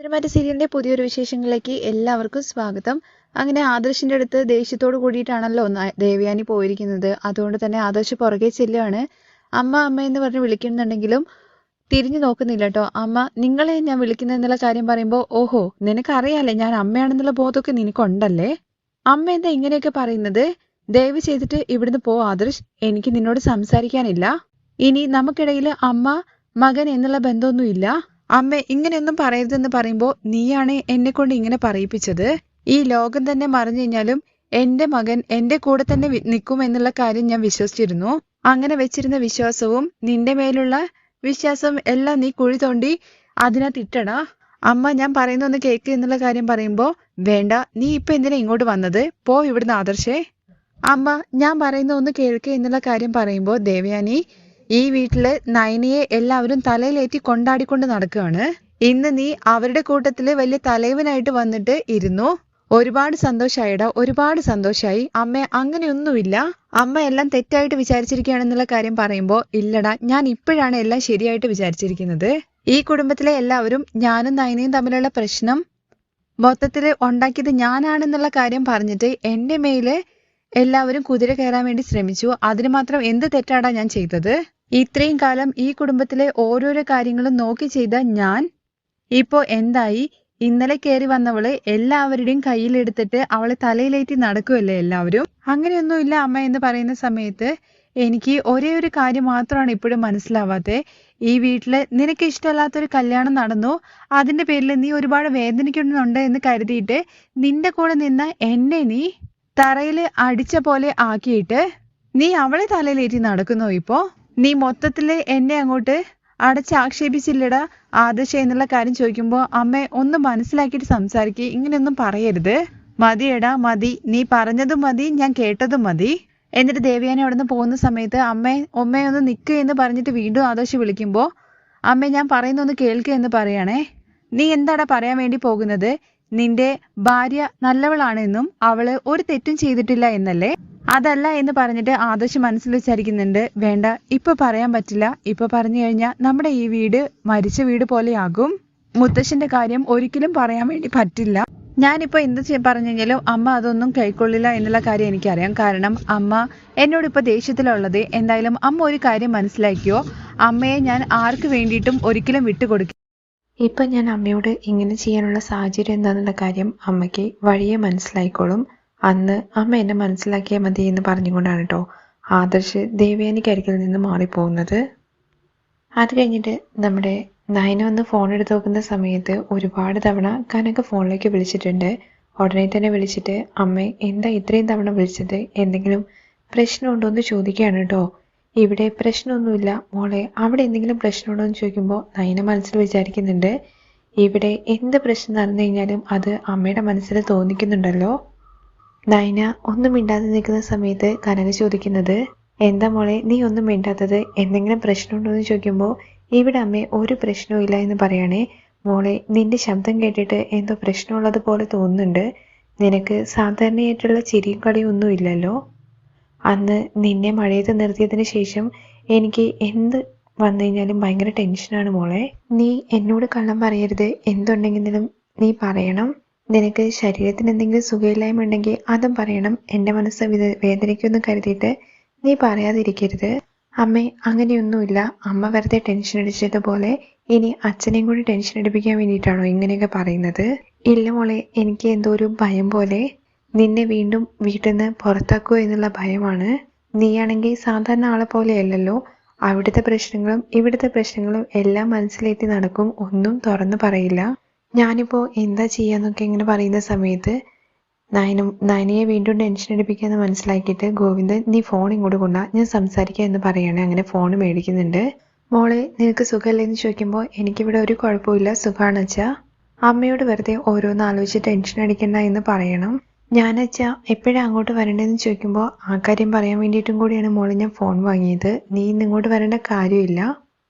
തിരുമാറ്റ സീരിയലിന്റെ പുതിയൊരു വിശേഷങ്ങളിലേക്ക് എല്ലാവർക്കും സ്വാഗതം. അങ്ങനെ ആദർശിന്റെ അടുത്ത് ദേഷ്യത്തോട് കൂടിയിട്ടാണല്ലോ ദേവയാനി പോയിരിക്കുന്നത്. അതുകൊണ്ട് തന്നെ ആദർശ് പുറകെ ചെല്ലുകയാണ്. അമ്മ അമ്മ എന്ന് പറഞ്ഞ് വിളിക്കുന്നുണ്ടെങ്കിലും തിരിഞ്ഞു നോക്കുന്നില്ല കേട്ടോ അമ്മ നിങ്ങളെ ഞാൻ വിളിക്കുന്നത് എന്നുള്ള കാര്യം പറയുമ്പോൾ ഓഹോ നിനക്കറിയാലേ ഞാൻ അമ്മയാണെന്നുള്ള ബോധമൊക്കെ നിനക്കുണ്ടല്ലേ? അമ്മ എന്താ ഇങ്ങനെയൊക്കെ പറയുന്നത്? ദയവ് ചെയ്തിട്ട് ഇവിടുന്ന് പോ ആദർശ്. എനിക്ക് നിന്നോട് സംസാരിക്കാനില്ല. ഇനി നമുക്കിടയിൽ അമ്മ മകൻ എന്നുള്ള ബന്ധമൊന്നുമില്ല. അമ്മ ഇങ്ങനെയൊന്നും പറയരുതെന്ന് പറയുമ്പോൾ നീയാണ് എന്നെ കൊണ്ട് ഇങ്ങനെ പറയിപ്പിച്ചത്. ഈ ലോകം തന്നെ മറിഞ്ഞു കഴിഞ്ഞാലും എന്റെ മകൻ എന്റെ കൂടെ തന്നെ നിൽക്കും എന്നുള്ള കാര്യം ഞാൻ വിശ്വസിച്ചിരുന്നു. അങ്ങനെ വെച്ചിരുന്ന വിശ്വാസവും നിന്റെ മേലുള്ള വിശ്വാസം എല്ലാം നീ കുഴി തോണ്ടി അതിനകത്ത് ഇട്ടടാ. അമ്മ ഞാൻ പറയുന്നൊന്ന് കേക്ക് എന്നുള്ള കാര്യം പറയുമ്പോ വേണ്ട നീ ഇപ്പൊ എന്തിനാ ഇങ്ങോട്ട് വന്നത്? പോ ഇവിടുന്ന് ആദർശേ. അമ്മ ഞാൻ പറയുന്ന ഒന്ന് കേൾക്കുക എന്നുള്ള കാര്യം പറയുമ്പോ ദേവയാനി ഈ വീട്ടിൽ നയനയെ എല്ലാവരും തലയിലേറ്റി കൊണ്ടാടിക്കൊണ്ട് നടക്കുകയാണ്. ഇന്ന് നീ അവരുടെ കൂട്ടത്തിൽ വലിയ തലൈവനായിട്ട് വന്നിട്ട് ഇരുന്നു. ഒരുപാട് സന്തോഷായിടാ ഒരുപാട് സന്തോഷായി. അമ്മ അങ്ങനെയൊന്നുമില്ല. അമ്മ എല്ലാം തെറ്റായിട്ട് വിചാരിച്ചിരിക്കുകയാണെന്നുള്ള കാര്യം പറയുമ്പോ ഇല്ലടാ ഞാൻ ഇപ്പോഴാണ് എല്ലാം ശരിയായിട്ട് വിചാരിച്ചിരിക്കുന്നത്. ഈ കുടുംബത്തിലെ എല്ലാവരും ഞാനും നയനയും തമ്മിലുള്ള പ്രശ്നം മൊത്തത്തിൽ ഉണ്ടാക്കിയത് ഞാനാണെന്നുള്ള കാര്യം പറഞ്ഞിട്ട് എന്റെ മേൽ എല്ലാവരും കുതിര കയറാൻ വേണ്ടി ശ്രമിച്ചു. അതിന് മാത്രം എന്ത് തെറ്റാടാ ഞാൻ ചെയ്തത്? ഇത്രയും കാലം ഈ കുടുംബത്തിലെ ഓരോരോ കാര്യങ്ങളും നോക്കി ചെയ്ത ഞാൻ ഇപ്പോ എന്തായി? ഇന്നലെ കയറി വന്നവൾ എല്ലാവരുടെയും കയ്യിലെടുത്തിട്ട് അവളെ തലയിലേറ്റി നടക്കുമല്ലേ എല്ലാവരും? അങ്ങനെയൊന്നുമില്ല അമ്മ എന്ന് പറയുന്ന സമയത്ത് എനിക്ക് ഒരേ ഒരു കാര്യം മാത്രമാണ് ഇപ്പോഴും മനസ്സിലാവാത്തത് ഈ വീട്ടിൽ നിനക്ക് ഇഷ്ടമല്ലാത്തൊരു കല്യാണം നടന്നു. അതിന്റെ പേരിൽ നീ ഒരുപാട് വേദനിക്കുന്നുണ്ട് എന്ന് കരുതിയിട്ട് നിന്റെ കൂടെ നിന്ന് എന്നെ നീ തറയിൽ അടിച്ച പോലെ ആക്കിയിട്ട് നീ അവളെ തലയിലേറ്റി നടക്കുന്നോ ഇപ്പോ? നീ മൊത്തത്തിൽ എന്നെ അങ്ങോട്ട് അടച്ചാക്ഷേപിച്ചില്ലടാ ആദർശ എന്നുള്ള കാര്യം ചോദിക്കുമ്പോൾ അമ്മ ഒന്ന് മനസ്സിലാക്കിയിട്ട് സംസാരിക്കുക ഇങ്ങനെയൊന്നും പറയരുത്. മതിയെടാ മതി. നീ പറഞ്ഞതും മതി ഞാൻ കേട്ടതും മതി. എന്നിട്ട് ദേവിയാനെ അവിടെ നിന്ന് പോകുന്ന സമയത്ത് അമ്മേ ഒമ്മേ ഒന്ന് നിൽക്കുക എന്ന് പറഞ്ഞിട്ട് വീണ്ടും ആദർശ് വിളിക്കുമ്പോൾ അമ്മ ഞാൻ പറയുന്ന ഒന്ന് കേൾക്കുക എന്ന് പറയണേ. നീ എന്താടാ പറയാൻ വേണ്ടി പോകുന്നത്? നിന്റെ ഭാര്യ നല്ലവളാണെന്നും അവൾ ഒരു തെറ്റും ചെയ്തിട്ടില്ല എന്നല്ലേ? അതല്ല എന്ന് പറഞ്ഞിട്ട് ആദർശ് മനസ്സിൽ വിചാരിക്കുന്നുണ്ട്. വേണ്ട ഇപ്പൊ പറയാൻ പറ്റില്ല. ഇപ്പൊ പറഞ്ഞു കഴിഞ്ഞാൽ നമ്മുടെ ഈ വീട് മരിച്ച വീട് പോലെയാകും. മുത്തശ്ശന്റെ കാര്യം ഒരിക്കലും പറയാൻ വേണ്ടി പറ്റില്ല. ഞാനിപ്പോ എന്ത് പറഞ്ഞു കഴിഞ്ഞാലും അമ്മ അതൊന്നും കൈക്കൊള്ളില്ല എന്നുള്ള കാര്യം എനിക്കറിയാം. കാരണം അമ്മ എന്നോട് ഇപ്പൊ ദേഷ്യത്തിലുള്ളത് എന്തായാലും അമ്മ ഒരു കാര്യം മനസ്സിലാക്കിയോ? അമ്മയെ ഞാൻ ആർക്ക് വേണ്ടിയിട്ടും ഒരിക്കലും വിട്ടുകൊടുക്കും ഇപ്പം ഞാൻ അമ്മയോട് ഇങ്ങനെ ചെയ്യാനുള്ള സാഹചര്യം എന്താണെന്നുള്ള കാര്യം അമ്മയ്ക്ക് വഴിയെ മനസ്സിലായിക്കോളും. അന്ന് അമ്മ എന്നെ മനസ്സിലാക്കിയാൽ മതി എന്ന് പറഞ്ഞുകൊണ്ടാണ് കേട്ടോ ആദർശ് ദേവയാനിക്കരികിൽ നിന്ന് മാറിപ്പോകുന്നത്. അത് കഴിഞ്ഞിട്ട് നമ്മുടെ നയന വന്ന് ഫോൺ എടുത്ത് നോക്കുന്ന സമയത്ത് ഒരുപാട് തവണ കനക ഫോണിലേക്ക് വിളിച്ചിട്ടുണ്ട്. ഉടനെ തന്നെ വിളിച്ചിട്ട് അമ്മ എന്താ ഇത്രയും തവണ വിളിച്ചത്? എന്തെങ്കിലും പ്രശ്നമുണ്ടോ എന്ന് ചോദിക്കുകയാണ് കേട്ടോ ഇവിടെ പ്രശ്നമൊന്നുമില്ല. മോളെ അവിടെ എന്തെങ്കിലും പ്രശ്നമുണ്ടോ എന്ന് ചോദിക്കുമ്പോൾ നയന മനസ്സിൽ വിചാരിക്കുന്നുണ്ട്. ഇവിടെ എന്ത് പ്രശ്നം നടന്നു കഴിഞ്ഞാലും അത് അമ്മയുടെ മനസ്സിൽ തോന്നിക്കുന്നുണ്ടല്ലോ. നയന ഒന്നും മിണ്ടാതെ നിൽക്കുന്ന സമയത്ത് കനക ചോദിക്കുന്നത് എന്താ മോളെ നീ ഒന്നും മിണ്ടാത്തത് എന്തെങ്കിലും പ്രശ്നമുണ്ടോ എന്ന് ചോദിക്കുമ്പോൾ ഇവിടെ അമ്മേ ഒരു പ്രശ്നവും ഇല്ല എന്ന് പറയണേ. മോളെ നിന്റെ ശബ്ദം കേട്ടിട്ട് എന്തോ പ്രശ്നമുള്ളത് പോലെ തോന്നുന്നുണ്ട്. നിനക്ക് സാധാരണയായിട്ടുള്ള ചിരിയും കളിയും ഒന്നും ഇല്ലല്ലോ. അന്ന് നിന്നെ മഴയത്ത് നിർത്തിയതിന് ശേഷം എനിക്ക് എന്ത് വന്നു കഴിഞ്ഞാലും ഭയങ്കര ടെൻഷനാണ് മോളെ. നീ എന്നോട് കള്ളം പറയരുത്. എന്തുണ്ടെങ്കിലും നീ പറയണം. നിനക്ക് ശരീരത്തിന് എന്തെങ്കിലും സുഖമില്ലായ്മ ഉണ്ടെങ്കിൽ അതും പറയണം. എന്റെ മനസ്സ് വേദനിക്കുമെന്ന് കരുതിയിട്ട് നീ പറയാതിരിക്കരുത്. അമ്മേ അങ്ങനെയൊന്നുമില്ല. അമ്മ വെറുതെ ടെൻഷൻ അടിച്ചതുപോലെ ഇനി അച്ഛനെയും കൂടി ടെൻഷൻ അടിപ്പിക്കാൻ വേണ്ടിയിട്ടാണോ ഇങ്ങനെയൊക്കെ പറയുന്നത്? ഇല്ല മോളെ എനിക്ക് എന്തോ ഒരു ഭയം പോലെ നിന്നെ വീണ്ടും വീട്ടിൽ നിന്ന് പുറത്താക്കുമോ എന്നുള്ള ഭയമാണ്. നീയാണെങ്കിൽ സാധാരണ ആളെ പോലെയല്ലല്ലോ. അവിടുത്തെ പ്രശ്നങ്ങളും ഇവിടുത്തെ പ്രശ്നങ്ങളും എല്ലാം മനസ്സിലേറ്റി നടക്കും. ഒന്നും തുറന്നു പറയില്ല. ഞാനിപ്പോ എന്താ ചെയ്യാന്നൊക്കെ ഇങ്ങനെ പറയുന്ന സമയത്ത് നയനും നയനയെ വീണ്ടും ടെൻഷൻ അടിപ്പിക്കാന്ന് മനസ്സിലാക്കിയിട്ട് ഗോവിന്ദൻ നീ ഫോൺ ഇങ്ങോട്ട് കൊണ്ടാ ഞാൻ സംസാരിക്കാം എന്ന് പറയണേ. അങ്ങനെ ഫോൺ മേടിക്കുന്നുണ്ട്. മോളെ നിനക്ക് സുഖമല്ലേ എന്ന് ചോദിക്കുമ്പോൾ എനിക്കിവിടെ ഒരു കുഴപ്പമില്ല സുഖമാണ് അച്ഛാ. അമ്മയോട് വെറുതെ ഓരോന്ന് ആലോചിച്ച് ടെൻഷൻ അടിക്കണ്ട എന്ന് പറയണം. ഞാനച്ഛാ എപ്പോഴാണ് അങ്ങോട്ട് വരണ്ടേന്ന് ചോദിക്കുമ്പോൾ ആ കാര്യം പറയാൻ വേണ്ടിയിട്ടും കൂടിയാണ് മോളെ ഞാൻ ഫോൺ വാങ്ങിയത്. നീ ഇന്ന് ഇങ്ങോട്ട് വരേണ്ട കാര്യമില്ല.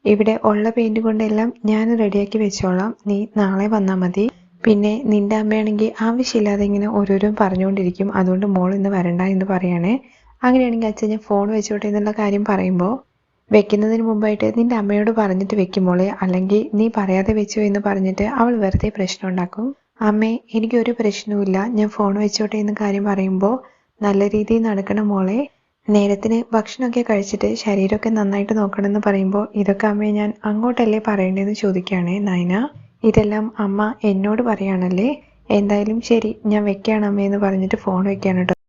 ഇവിടെ ഉള്ള പെയിന്റ് കൊണ്ടെല്ലാം ഞാൻ റെഡിയാക്കി വെച്ചോളാം. നീ നാളെ വന്നാൽ മതി. പിന്നെ നിന്റെ അമ്മയാണെങ്കിൽ ആവശ്യമില്ലാതെ ഇങ്ങനെ ഓരോരോ പറഞ്ഞുകൊണ്ടിരിക്കും. അതുകൊണ്ട് മോൾ ഇന്ന് വരണ്ട എന്ന് പറയണേ. അങ്ങനെയാണെങ്കിൽ അച്ഛൻ ഞാൻ ഫോൺ വെച്ചോട്ടെ എന്നുള്ള കാര്യം പറയുമ്പോൾ വെക്കുന്നതിന് മുമ്പായിട്ട് നിന്റെ അമ്മയോട് പറഞ്ഞിട്ട് വെക്കുമ്പോളെ അല്ലെങ്കിൽ നീ പറയാതെ വെച്ചോ എന്ന് പറഞ്ഞിട്ട് അവൾ വെറുതെ പ്രശ്നം ഉണ്ടാക്കും. അമ്മേ എനിക്കൊരു പ്രശ്നവുമില്ല. ഞാൻ ഫോൺ വെച്ചോട്ടെ എന്ന് കാര്യം പറയുമ്പോൾ നല്ല രീതിയിൽ നടക്കണം മോളെ. നേരത്തിന് ഭക്ഷണമൊക്കെ കഴിച്ചിട്ട് ശരീരമൊക്കെ നന്നായിട്ട് നോക്കണമെന്ന് പറയുമ്പോൾ ഇതൊക്കെ അമ്മയെ ഞാൻ അങ്ങോട്ടല്ലേ പറയേണ്ടതെന്ന് ചോദിക്കുകയാണ് നയന ഇതെല്ലാം അമ്മ എന്നോട് പറയാണല്ലേ എന്തായാലും ശരി ഞാൻ വെക്കുകയാണ് അമ്മയെന്ന് പറഞ്ഞിട്ട് ഫോൺ വെക്കുകയാണ് കേട്ടോ.